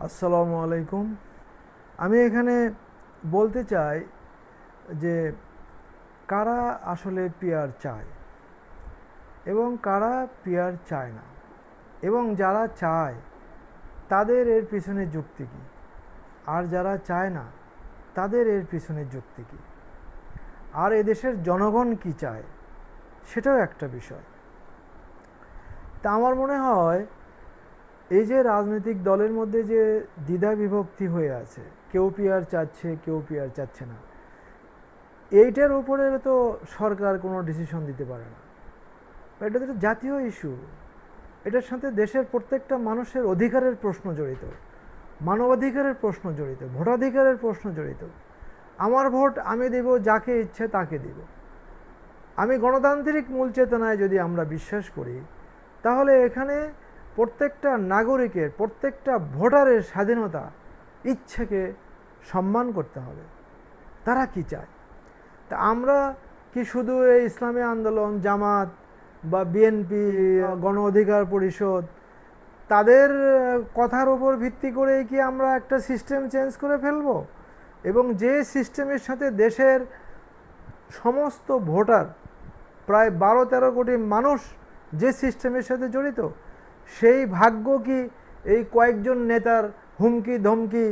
আসসালামু আলাইকুম। আমি এখানে বলতে চাই যে কারা আসলে পিয়ার চায় এবং কারা পিয়ার চায় না এবং যারা চায় তাদের এর পিছনে যুক্তি কী? আর যারা চায় না তাদের এর পিছনে যুক্তি কী? আর এদেশের জনগণ কি চায়? সেটাও একটা বিষয়। তা আমার মনে হয় এই যে রাজনৈতিক দলের মধ্যে যে দ্বিধা বিভক্তি হয়ে আছে, কেউ পিয়ার চাচ্ছে, কেউ পিয়ার চাচ্ছে না, এইটার উপরে তো সরকার কোনো ডিসিশন দিতে পারে না। এটা তো জাতীয় ইস্যু এটার সাথে দেশের প্রত্যেকটা মানুষের অধিকারের প্রশ্ন জড়িত, মানবাধিকারের প্রশ্ন জড়িত, ভোটাধিকারের প্রশ্ন জড়িত। আমার ভোট আমি দেব, যাকে ইচ্ছে তাকে দেব। আমি গণতান্ত্রিক মূল চেতনায় যদি আমরা বিশ্বাস করি, তাহলে এখানে প্রত্যেকটা নাগরিকের, প্রত্যেকটা ভোটারের স্বাধীনতা ইচ্ছেকে সম্মান করতে হবে। তারা কি চায়? তা আমরা কি শুধু এই ইসলামী আন্দোলন, জামাত বা বিএনপি, গণ অধিকার পরিষদ, তাদের, কথার উপর ভিত্তি করে কি আমরা একটা সিস্টেম চেঞ্জ করে ফেলব? এবং যে সিস্টেমের সাথে দেশের সমস্ত ভোটার, প্রায় বারো তেরো কোটি মানুষ যে সিস্টেমের সাথে জড়িত সেই ভাগ্য কি এই কয়েকজন নেতার হুমকি ধমকি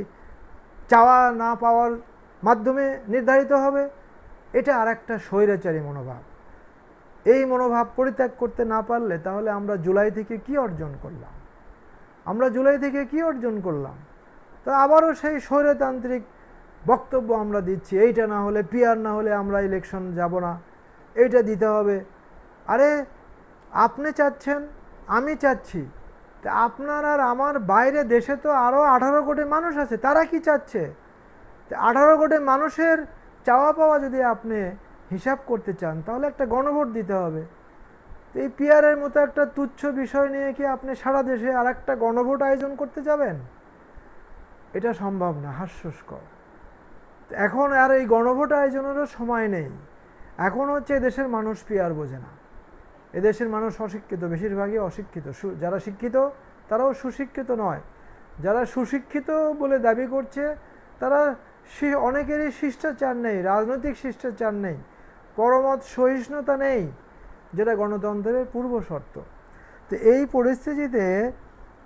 চাওয়া না পাওয়ার মাধ্যমে নির্ধারিত হবে? এটা আর একটা স্বৈরাচারী মনোভাব। এই মনোভাব পরিত্যাগ করতে না পারলে তাহলে আমরা জুলাই থেকে কি অর্জন করলাম? আমরা জুলাই থেকে কি অর্জন করলাম? তা আবারও সেই স্বৈরতান্ত্রিক বক্তব্য আমরা দিচ্ছি, এইটা না হলে পিয়ার না হলে আমরা ইলেকশন যাব না, এইটা দিতে হবে। আরে, আপনি চাচ্ছেন আমি চাচ্ছি। তা আপনার আর আমার বাইরে দেশে তো আরও আঠারো কোটি মানুষ আছে, তারা কি চাচ্ছে? আঠারো কোটি মানুষের চাওয়া পাওয়া যদি আপনি হিসাব করতে চান, তাহলে একটা গণভোট দিতে হবে। তো এই পিয়ারের মতো একটা তুচ্ছ বিষয় নিয়ে কি আপনি সারা দেশে আর একটা গণভোট আয়োজন করতে যাবেন? এটা সম্ভব না, হাস্যস্কর। এখন আর এই গণভোট আয়োজনেরও সময় নেই। এখন হচ্ছে দেশের মানুষ পিয়ার বোঝে না। এদেশের মানুষ অশিক্ষিত, বেশিরভাগই অশিক্ষিত। যারা শিক্ষিত, তারাও সুশিক্ষিত নয়। যারা সুশিক্ষিত বলে দাবি করছে, তারা অনেকেরই শিষ্টাচার নেই, রাজনৈতিক শিষ্টাচার নেই, পরমত সহিষ্ণুতা নেই, যেটা গণতন্ত্রের পূর্ব শর্ত। তো এই পরিস্থিতিতে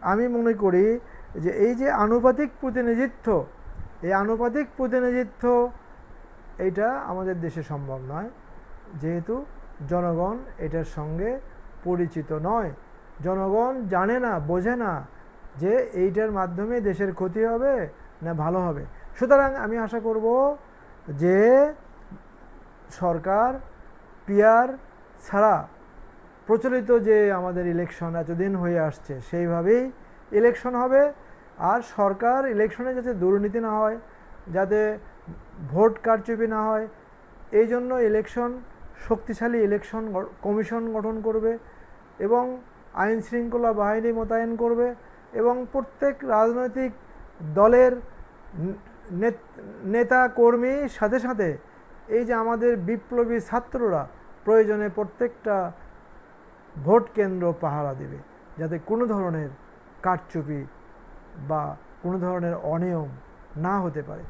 আমি মনে করি যে এই যে আনুপাতিক প্রতিনিধিত্ব, এই আনুপাতিক প্রতিনিধিত্ব এটা আমাদের দেশে সম্ভব নয়। যেহেতু জনগণ এটার সঙ্গে পরিচিত নয়। জনগণ জানে না, বোঝে না যে এইটার মাধ্যমে দেশের ক্ষতি হবে না ভালো হবে। সুতরাং আমি আশা করব যে সরকার পিয়ার ছাড়া প্রচলিত যে আমাদের ইলেকশন এতদিন হয়ে আসছে, সেইভাবেই ইলেকশন হবে। আর সরকার ইলেকশনে যাতে দুর্নীতি না হয়, যাতে ভোট কারচুপি না হয়, এই জন্য ইলেকশন শক্তিশালী ইলেকশন কমিশন গঠন করবে এবং আইন শৃঙ্খলা বাহিনী মোতায়েন করবে এবং প্রত্যেক রাজনৈতিক দলের নেতা কর্মী সাথে সাথে এই যে আমাদের বিপ্লবী ছাত্ররা প্রয়োজনে প্রত্যেকটা ভোট কেন্দ্র পাহারা দেবে যাতে কোনো ধরনের কারচুপি বা কোনো ধরনের অনিয়ম না হতে পারে।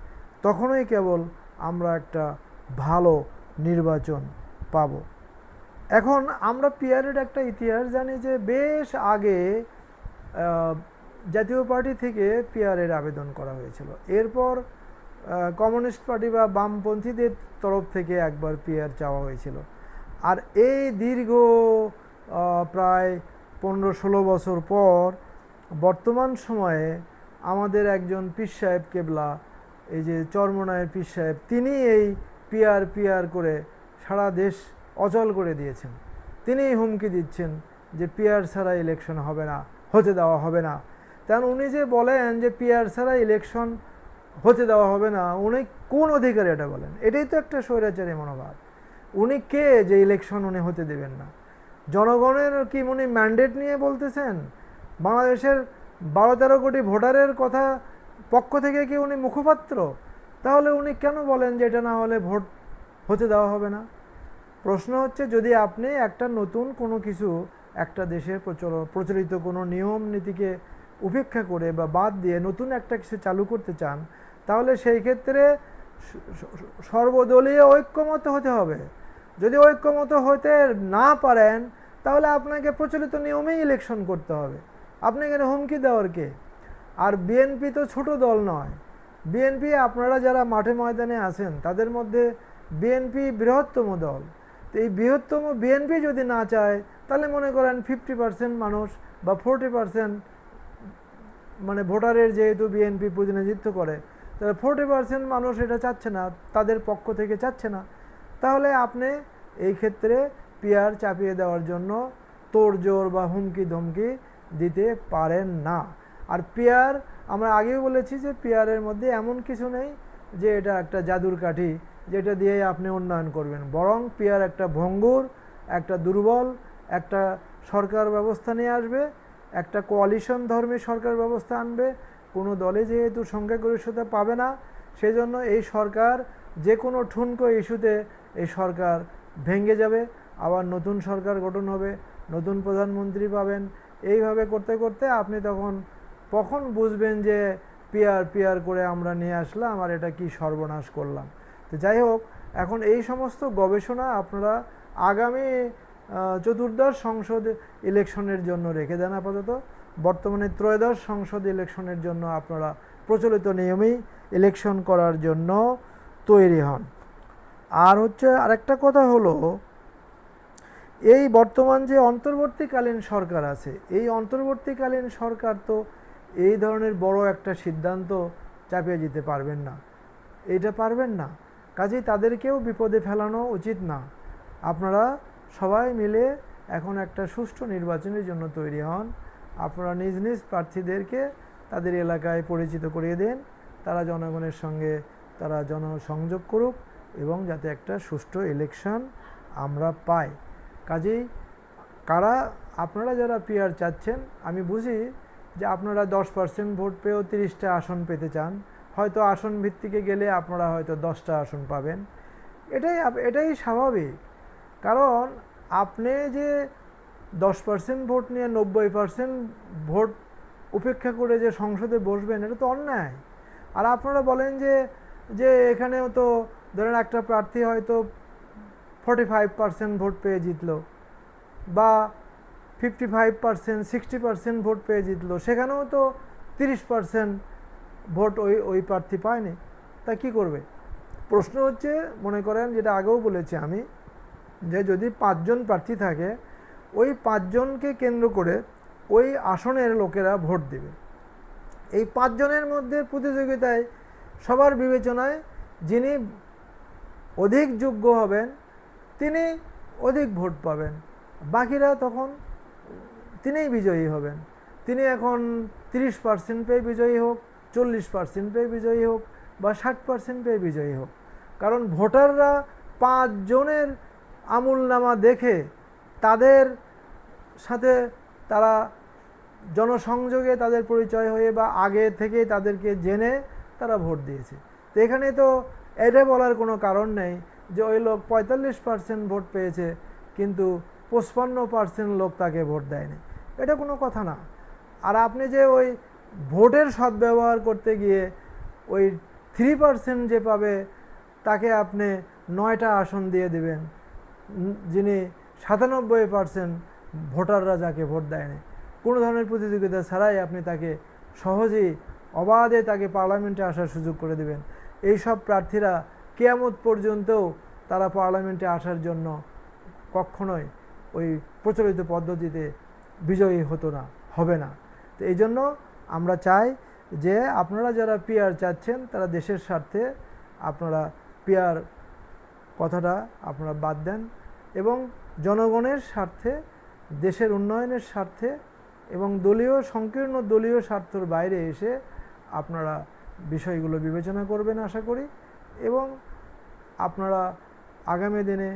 তখনই কেবল আমরা একটা ভালো নির্বাচন পাব। এখন আমরা পিয়ারের একটা ইতিহাস জানি যে বেশ আগে জাতীয় পার্টি থেকে পিয়ারের আবেদন করা হয়েছিল। এরপর কমিউনিস্ট পার্টি বা বামপন্থীদের তরফ থেকে একবার পিয়ার চাওয়া হয়েছিল। আর এই দীর্ঘ প্রায় পনেরো ষোলো বছর পর বর্তমান সময়ে আমাদের একজন পীর সাহেব কেবলা, এই যে চর্মনায়ের পীর সাহেব, তিনি এই পিয়ার পিয়ার করে সারা দেশ অচল করে দিয়েছেন। তিনি হুমকি দিচ্ছেন যে পিয়ার ছাড়া ইলেকশন হবে না, হতে দেওয়া হবে না। কারণ উনি যে বলেন যে পিয়ার ছাড়া ইলেকশন হতে দেওয়া হবে না, উনি কোন অধিকারে এটা বলেন? এটাই তো একটা স্বৈরাচারী মনোভাব। উনি কে যে ইলেকশন উনি হতে দেবেন না? জনগণের কি উনি ম্যান্ডেট নিয়ে বলতেছেন? বাংলাদেশের বারো তেরো কোটি ভোটারের কথা পক্ষ থেকে কি উনি মুখপাত্র? তাহলে উনি কেন বলেন যে এটা না হলে ভোট হতে দেওয়া হবে না। প্রশ্ন হচ্ছে, যদি আপনি একটা নতুন কোনো কিছু একটা দেশের প্রচলিত কোনো নিয়ম নীতিকে উপেক্ষা করে বা বাদ দিয়ে নতুন একটা কিছু চালু করতে চান, তাহলে সেই ক্ষেত্রে সর্বদলীয় ঐক্যমত হতে হবে। যদি ঐক্যমত হতে না পারেন, তাহলে আপনাকে প্রচলিত নিয়মেই ইলেকশন করতে হবে। আপনি এখানে হুমকি দেওয়ার কে? আর বিএনপি তো ছোট দল নয়। বিএনপি আপনারা যারা মাঠে ময়দানে আছেন, তাদের মধ্যে বিএনপি বৃহত্তম দল। তো এই বৃহত্তম বিএনপি যদি না চায়, তাহলে মনে করেন ফিফটি পার্সেন্ট মানুষ বা ফোরটি পার্সেন্ট মানে ভোটারের যেহেতু বিএনপি প্রতিনিধিত্ব করে, তাহলে ফোরটি পার্সেন্ট মানুষ এটা চাচ্ছে না, তাদের পক্ষ থেকে চাচ্ছে না। তাহলে আপনি এই ক্ষেত্রে পিয়ার চাপিয়ে দেওয়ার জন্য তোড়জোড় বা হুমকি ধমকি দিতে পারেন না। আর পিয়ার আমরা আগেও বলেছি যে পিয়ারের মধ্যে এমন কিছু নেই যে এটা একটা জাদুর কাঠি। যেটা দিয়ে আপনি উন্নয়ন করবেন। বরং পিয়ার একটা ভঙ্গুর, একটা দুর্বল, একটা সরকার ব্যবস্থা নিয়ে আসবে, একটা কোয়ালিশন ধর্মী সরকার ব্যবস্থা আনবে, কোনো দলে যেহেতু সংখ্যাগরিষ্ঠতা পাবে না, সেজন্য এই সরকার যে কোনো ঠুনকো ইস্যুতে এই সরকার ভেঙে যাবে, আবার নতুন সরকার গঠন হবে, নতুন প্রধানমন্ত্রী পাবেন। এইভাবে করতে করতে আপনি তখন কখন বুঝবেন যে পিয়ার পিয়ার করে আমরা নিয়ে আসলাম আর এটা কি সর্বনাশ করলাম। তো যাই হোক, এখন এই সমস্ত গবেষণা আপনারা আগামী চতুর্দশ সংসদ ইলেকশনের জন্য রেখে দেন আপাতত। বর্তমানে ত্রয়োদশ সংসদ ইলেকশনের জন্য আপনারা প্রচলিত নিয়মেই ইলেকশন করার জন্য তৈরি হন। আর হচ্ছে আরেকটা কথা হলো, এই বর্তমান যে অন্তর্বর্তীকালীন সরকার আছে, এই অন্তর্বর্তীকালীন সরকার তো এই ধরনের বড় একটা সিদ্ধান্ত চাপিয়ে দিতে পারবেন না। এটা পারবেন না। কাজেই তাদেরকেও বিপদে ফেলানো উচিত না। আপনারা সবাই মিলে এখন একটা সুষ্ঠু নির্বাচনের জন্য তৈরি হন। আপনারা নিজ নিজ প্রার্থীদেরকে তাদের এলাকায় পরিচিত করিয়ে দেন। তারা জনগণের সঙ্গে তারা জনসংযোগ করুক এবং যাতে একটা সুষ্ঠু ইলেকশন আমরা পাই। কাজেই কারা, আপনারা যারা পিয়ার চাচ্ছেন, আমি বুঝি যে আপনারা দশ পার্সেন্ট ভোট পেয়েও তিরিশটা আসন পেতে চান। হয়তো আসন ভিত্তিকে গেলে আপনারা হয়তো দশটা আসন পাবেন। এটাই এটাই স্বাভাবিক। কারণ আপনি যে দশ পার্সেন্ট ভোট নিয়ে নব্বই পার্সেন্ট ভোট উপেক্ষা করে যে সংসদে বসবেন, এটা তো অন্যায়। আর আপনারা বলেন যে যে এখানেও তো ধরেন একটা প্রার্থী হয়তো ফর্টি ফাইভ পার্সেন্ট ভোট পেয়ে জিতলো বা fifty five percent, sixty percent vote পেয়ে জিতলো, সেখানেও তো তিরিশ পার্সেন্ট ভোট ওই ওই প্রার্থী পায়নি, তা কি করবে? প্রশ্ন হচ্ছে, মনে করেন যেটা আগেও বলেছি আমি, যে যদি পাঁচজন প্রার্থী থাকে, ওই পাঁচজনকে কেন্দ্র করে ওই আসনের লোকেরা ভোট দেবে। এই পাঁচজনের মধ্যে প্রতিযোগিতায় সবার বিবেচনায় যিনি অধিক যোগ্য হবেন, তিনি অধিক ভোট পাবেন। বাকিরা তখন তিনিই বিজয়ী হবেন। তিনি এখন তিরিশ পার্সেন্ট পেয়ে বিজয়ী হোক চল্লিশ পার্সেন্ট পেয়ে বিজয়ী হোক বা ষাট পার্সেন্ট পেয়ে বিজয়ী হোক। কারণ ভোটাররা পাঁচজনের আমূলনামা দেখে তাদের সাথে তারা জনসংযোগে তাদের পরিচয় হয়ে বা আগে থেকে তাদেরকে জেনে তারা ভোট দিয়েছে। তো এখানে তো এটা বলার কোনো কারণ নেই যে ওই লোক পঁয়তাল্লিশ পার্সেন্ট ভোট পেয়েছে কিন্তু পঁচপান্ন পার্সেন্ট লোক তাকে ভোট দেয়নি। এটা কোনো কথা না। আর আপনি যে ওই ভোটের সদ্ব্যবহার করতে গিয়ে ওই থ্রি পার্সেন্ট যে পাবে, তাকে আপনি নয়টা আসন দিয়ে দেবেন। যিনি সাতানব্বই পার্সেন্ট ভোটাররা যাকে ভোট দেয়নি। কোনো ধরনের প্রতিযোগিতা ছাড়াই আপনি তাকে সহজেই অবাধে তাকে পার্লামেন্টে আসার সুযোগ করে দেবেন। এই সব প্রার্থীরা কেয়ামত পর্যন্তও তারা পার্লামেন্টে আসার জন্য কখনোই ওই প্রচলিত পদ্ধতিতে বিজয়ী হতো না, হবে না। তো এই জন্য আমরা চাই যে আপনারা যারা পিয়ার চাচ্ছেন, তারা দেশের স্বার্থে আপনারা পিয়ার কথাটা আপনারা বাদ দেন এবং জনগণের স্বার্থে, দেশের উন্নয়নের স্বার্থে এবং দলীয়, সংকীর্ণ দলীয় স্বার্থর বাইরে এসে আপনারা বিষয়গুলো বিবেচনা করবেন আশা করি এবং আপনারা আগামী দিনে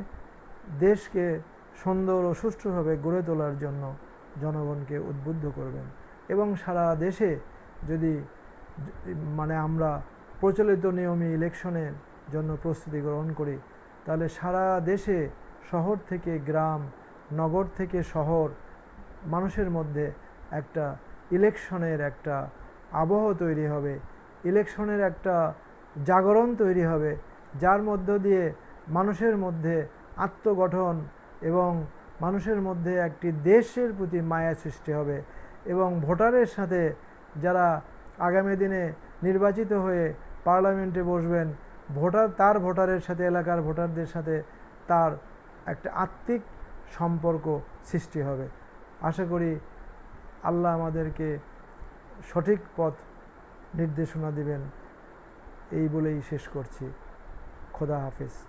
দেশকে সুন্দর ও সুষ্ঠুভাবে গড়ে তোলার জন্য জনগণকে উদ্বুদ্ধ করবেন। এবং সারা দেশে যদি মানে আমরা প্রচলিত নিয়মে ইলেকশনের জন্য প্রস্তুতি গ্রহণ করি, তাহলে সারা দেশে শহর থেকে গ্রাম, নগর থেকে শহর মানুষের মধ্যে একটা ইলেকশনের একটা আবহ তৈরি হবে, ইলেকশনের একটা জাগরণ তৈরি হবে, যার মধ্য দিয়ে মানুষের মধ্যে আত্মগঠন এবং মানুষের মধ্যে একটি দেশের প্রতি মায়া সৃষ্টি হবে। এবং ভোটারের সাথে যারা আগামী দিনে নির্বাচিত হয়ে পার্লামেন্টে বসবেন, ভোটার তার ভোটারের সাথে, এলাকার ভোটারদের সাথে তার একটা আত্মিক সম্পর্ক সৃষ্টি হবে। আশা করি আল্লাহ আমাদেরকে সঠিক পথ নির্দেশনা দিবেন। এই বলেই শেষ করছি। খোদা হাফিজ।